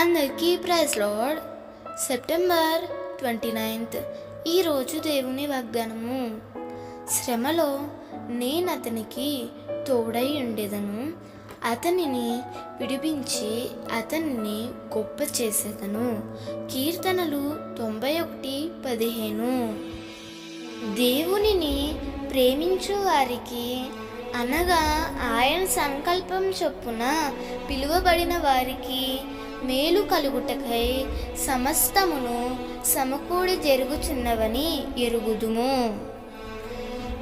అందరికీ praise lord September twenty ninth ఈరోజు దేవుని వాగ్దానము. శ్రమలో నేను అతనికి తోడై ఉండేదను. అతనిని విడిపించి అతనిని గొప్ప చేసేదను. కీర్తనలు తొంభై ఒకటి పదిహేను. దేవునిని ప్రేమించు వారికి అనగా ఆయన సంకల్పం చొప్పున పిలువబడిన వారికి మేలు కలుగుటకై సమస్తమును సమకూడి జరుగుచున్నవని ఎరుగుదుము.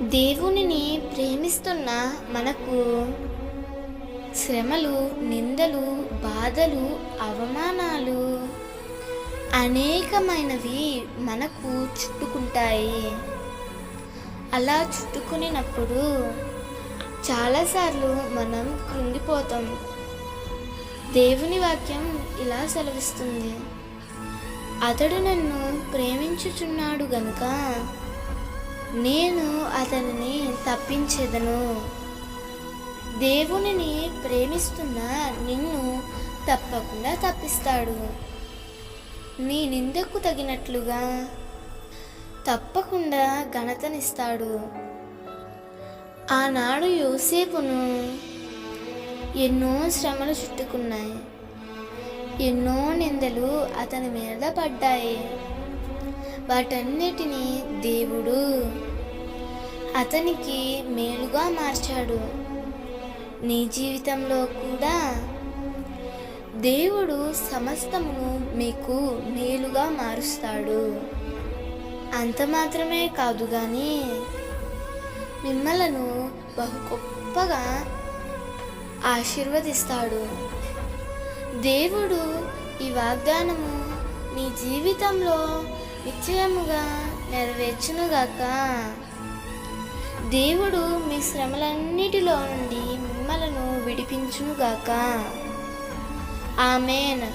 దేవునిని ప్రేమిస్తున్న మనకు శ్రమలు నిందలు బాధలు అవమానాలు అనేకమైనవి మనకు చుట్టుకుంటాయి. అలా చుట్టుకునినప్పుడు చాలాసార్లు మనం కృంగిపోతాం. దేవుని వాక్యం ఇలా సెలవిస్తుంది. అతడు నన్ను ప్రేమించుచున్నాడు గనుక నేను అతనిని తప్పించేదను. దేవునిని ప్రేమిస్తున్న నిన్ను తప్పకుండా తప్పిస్తాడు. నీ నిందకు తగినట్లుగా తప్పకుండా ఘనతనిస్తాడు. ఆనాడు యోసేపును ఎన్నో శ్రమలు చుట్టుకున్నాయి. ఎన్నో నిందలు అతని మీద పడ్డాయి. వాటన్నిటినీ దేవుడు అతనికి మేలుగా మార్చాడు. నీ జీవితంలో కూడా దేవుడు సమస్తమును మీకు మేలుగా మారుస్తాడు. అంత మాత్రమే కాదు కానీ మిమ్మలను బహు గొప్పగా ఆశీర్వదిస్తాడు. దేవుడు ఈ వాగ్దానము నీ జీవితంలో నిశ్చయముగా నెరవేర్చునుగాక. దేవుడు మీ శ్రమలన్నిటిలో నుండి మిమ్మలను విడిపించునుగాక. ఆమెన్.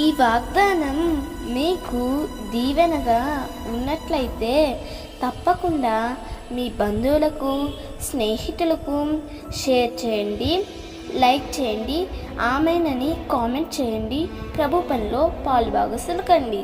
ఈ వాగ్దానం మీకు దీవెనగా ఉన్నట్లయితే తప్పకుండా మీ బంధువులకు స్నేహితులకు షేర్ చేయండి లైక్ చేయండి ఆమెనని కామెంట్ చేయండి ప్రభు పనిలో పాలుభాగస్తులు కండి